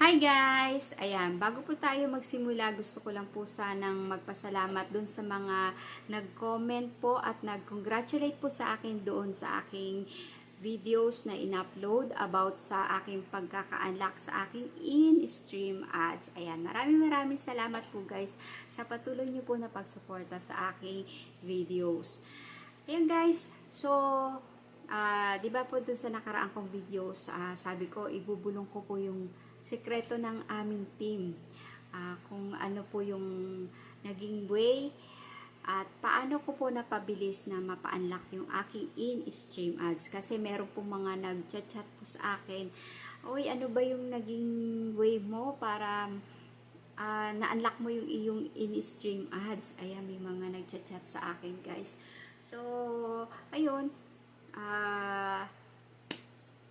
Hi guys! Ayan, bago po tayo magsimula, gusto ko lang po sanang magpasalamat dun sa mga nag-comment po at nag-congratulate po sa akin doon sa aking videos na in-upload about sa aking pagkaka-unlock sa aking in-stream ads. Ayan, maraming maraming salamat po guys sa patuloy niyo po na pagsuporta sa aking videos. Ayan guys, so Ah, 'di ba po dun sa nakaraang kong videos, ah, sabi ko ibubulong ko po yung sekreto ng aming team. Ah, kung ano po yung naging way at paano ko po napabilis na mapa-unlock yung aking in-stream ads kasi meron po mga nag-chat po sa akin. Oy, ano ba yung naging way mo para ah, na-unlock mo yung iyong in-stream ads? Ayan, may mga nag-chat sa akin, guys. So, ayun, Ah,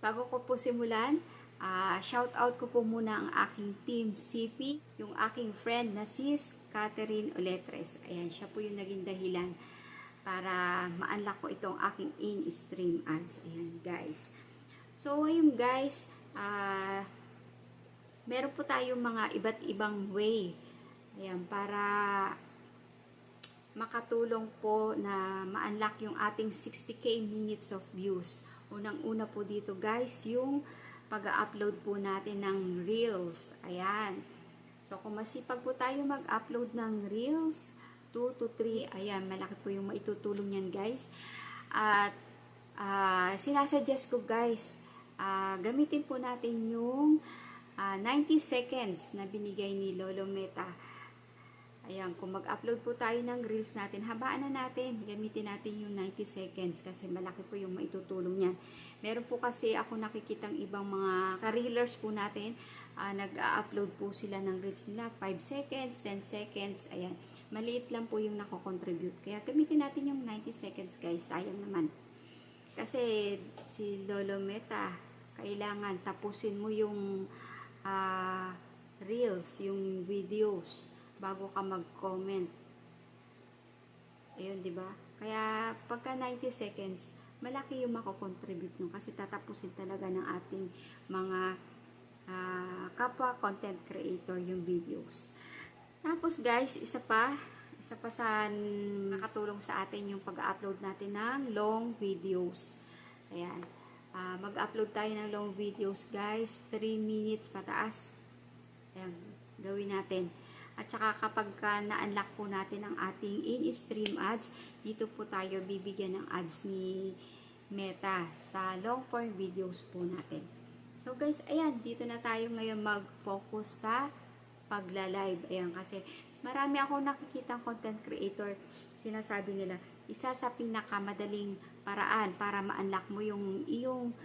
bago ko po simulan, ah, shout out ko po muna ang aking team CP, yung aking friend na sis Catherine Oletres. Ayan, siya po yung naging dahilan para ma-unlock ko itong aking in-stream ads. Ayan, guys. So, ayun guys, ah, meron po tayong mga iba't ibang way. Ayan, para makatulong po na ma-unlock yung ating 60k minutes of views. Unang-una po dito guys, yung pag-upload po natin ng Reels. Ayan. So kung masipag po tayo mag-upload ng Reels, 2 to 3, ayan, malaki po yung maitutulong yan guys. At uh, sinasuggest ko guys, uh, gamitin po natin yung uh, 90 seconds na binigay ni Lolo Meta Ayan, kung mag-upload po tayo ng reels natin, habaan na natin. Gamitin natin yung 90 seconds kasi malaki po yung maitutulong niyan. Meron po kasi ako nakikitang ibang mga ka-reelers po natin, uh, nag-upload po sila ng reels nila, 5 seconds, 10 seconds, ayan. Maliit lang po yung nako-contribute. Kaya gamitin natin yung 90 seconds guys, sayang naman. Kasi si Lolo Meta, kailangan tapusin mo yung uh, reels, yung videos bago ka mag-comment. Ayun, di ba? Kaya pagka 90 seconds, malaki yung mako-contribute nung kasi tatapusin talaga ng ating mga uh, kapwa content creator yung videos. Tapos guys, isa pa, isa pa sa nakatulong sa atin yung pag-upload natin ng long videos. Ayan. Uh, mag-upload tayo ng long videos guys, 3 minutes pataas. Ayan, gawin natin. At saka kapag ka na-unlock po natin ang ating in-stream ads, dito po tayo bibigyan ng ads ni Meta sa long form videos po natin. So guys, ayan, dito na tayo ngayon mag-focus sa pagla-live. Ayan, kasi marami ako nakikita content creator, sinasabi nila, isa sa pinakamadaling paraan para ma-unlock mo yung iyong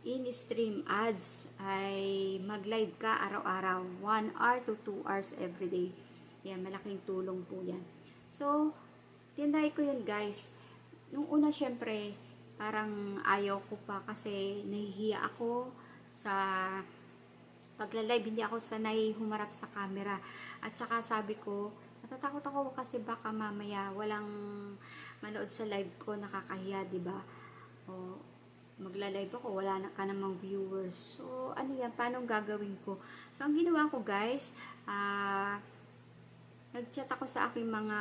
in-stream ads ay mag-live ka araw-araw. 1 hour to 2 hours every day. Yan malaking tulong po yan. So tinry ko yun guys. Nung una syempre parang ayaw ko pa kasi nahihiya ako sa pagla-live. Hindi ako sanay humarap sa camera. At saka sabi ko natatakot ako kasi baka mamaya walang manood sa live ko. Nakakahiya di ba? O magla-live ako, wala na ka namang viewers. So, ano yan, paano gagawin ko? So, ang ginawa ko guys, ah, uh, nag-chat ako sa aking mga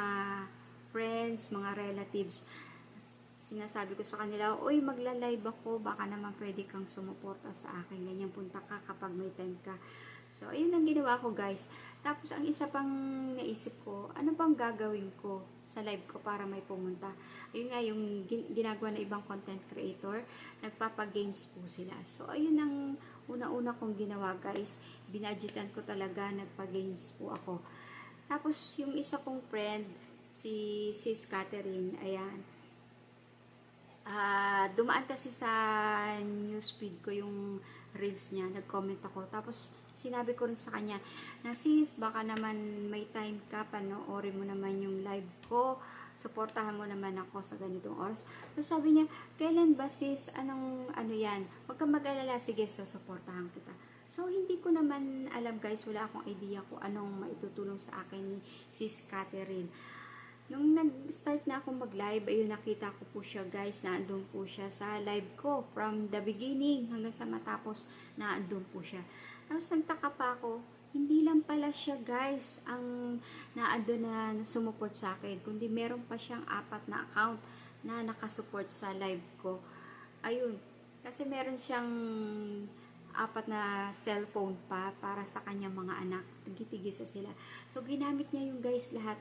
friends, mga relatives. Sinasabi ko sa kanila, Uy, magla-live ako, baka naman pwede kang sumuporta sa akin. Ganyan punta ka kapag may time ka. So, ayun ang ginawa ko guys. Tapos, ang isa pang naisip ko, ano bang gagawin ko? sa live ko para may pumunta. Ayun nga yung ginagawa ng ibang content creator, nagpapa-games po sila. So, ayun ang una-una kong ginawa guys. Binadgetan ko talaga, nagpa-games po ako. Tapos, yung isa kong friend, si Sis Catherine, ayan, uh, dumaan kasi sa newsfeed ko yung reels niya, nag-comment ako. Tapos, sinabi ko rin sa kanya, na sis, baka naman may time ka, panoorin mo naman yung live ko, suportahan mo naman ako sa ganitong oras. So, sabi niya, kailan ba sis, anong, ano yan, huwag kang mag-alala, sige, so, suportahan kita. So, hindi ko naman alam guys, wala akong idea kung anong maitutulong sa akin ni sis Catherine. Nung nag-start na ako mag-live, ayun nakita ko po siya guys, na andun po siya sa live ko from the beginning hanggang sa matapos na andun po siya. Tapos nagtaka pa ako, hindi lang pala siya guys ang naandun na sumuport sa akin, kundi meron pa siyang apat na account na nakasupport sa live ko. Ayun, kasi meron siyang apat na cellphone pa para sa kanyang mga anak. Tigis-tigisa sila. So, ginamit niya yung guys lahat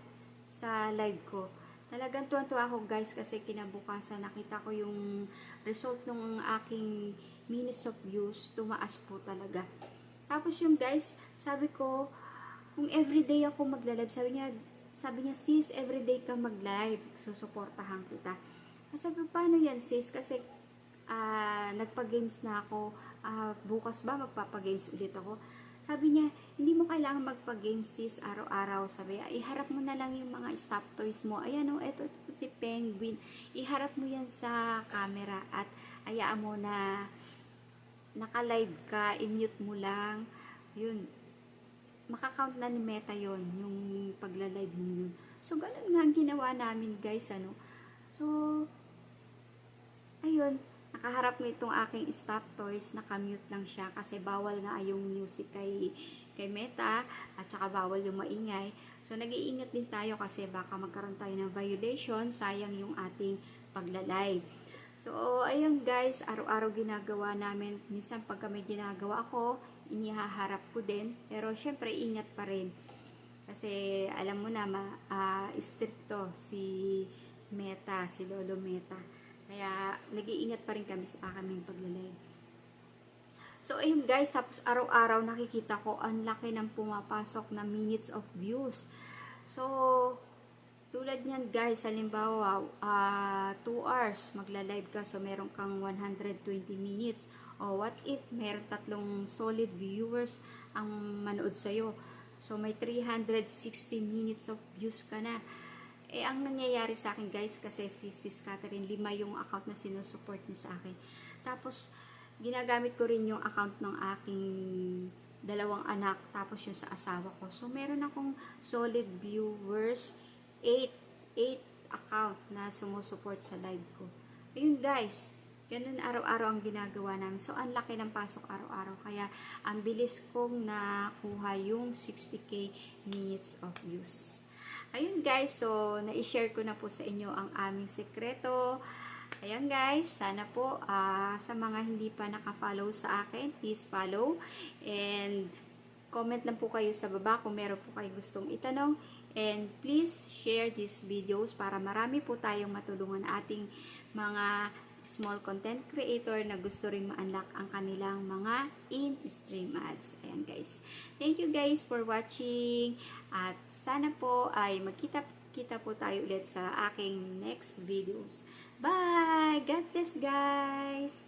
sa live ko. Talagang tuwan-tuwa ako guys kasi kinabukasan nakita ko yung result ng aking minutes of views. Tumaas po talaga. Tapos yung guys, sabi ko, kung everyday ako magla-live, sabi niya, sabi niya, sis, everyday ka mag-live, susuportahan kita. Sabi ko, paano yan sis? Kasi ah, nagpa-games na ako, Ah, bukas ba magpapa-games ulit ako? Sabi niya, hindi mo kailangan magpa-games sis araw-araw. Sabi niya, iharap mo na lang yung mga stop toys mo. Ayan o, eto, eto si Penguin. Iharap mo yan sa camera at ayaan mo na naka-live ka, i-mute mo lang. Yun, makakount na ni Meta yon yung pagla-live mo yun. So, ganun nga ang ginawa namin guys, ano. So, ayun, nakaharap nitong aking stop toys, nakamute lang siya kasi bawal nga yung music kay, kay Meta at saka bawal yung maingay. So, nag-iingat din tayo kasi baka magkaroon tayo ng violation, sayang yung ating pagla-live. So, ayun guys, araw-araw ginagawa namin. Minsan pag may ginagawa ko, inihaharap ko din. Pero syempre, ingat pa rin. Kasi alam mo na, ma, ah, stricto si Meta, si Lolo Meta. Kaya nag-iingat pa rin kami sa aming paglalay. So, ayun guys, tapos araw-araw nakikita ko ang laki ng pumapasok na minutes of views. So, tulad niyan guys, halimbawa, 2 hours magla-live ka, so meron kang 120 minutes. O what if meron tatlong solid viewers ang manood sa'yo? So, may 360 minutes of views ka na. Eh, ang nangyayari sa akin guys, kasi si Sis Catherine, lima yung account na sinusupport niya sa akin. Tapos, ginagamit ko rin yung account ng aking dalawang anak, tapos yung sa asawa ko. So, meron akong solid viewers, 8, 8 account na sumusupport sa live ko. Ayun guys, ganun araw-araw ang ginagawa namin. So, ang laki ng pasok araw-araw. Kaya, ang bilis kong nakuha yung 60k minutes of views. Ayun guys, so na-share ko na po sa inyo ang aming sekreto. Ayan guys, sana po ah, sa mga hindi pa naka-follow sa akin, please follow. And comment lang po kayo sa baba kung meron po kayo gustong itanong. And please share these videos para marami po tayong matulungan ating mga small content creator na gusto ring ma-unlock ang kanilang mga in-stream ads. Ayan guys. Thank you guys for watching. At sana po ay magkita-kita po tayo ulit sa aking next videos. Bye! God bless guys!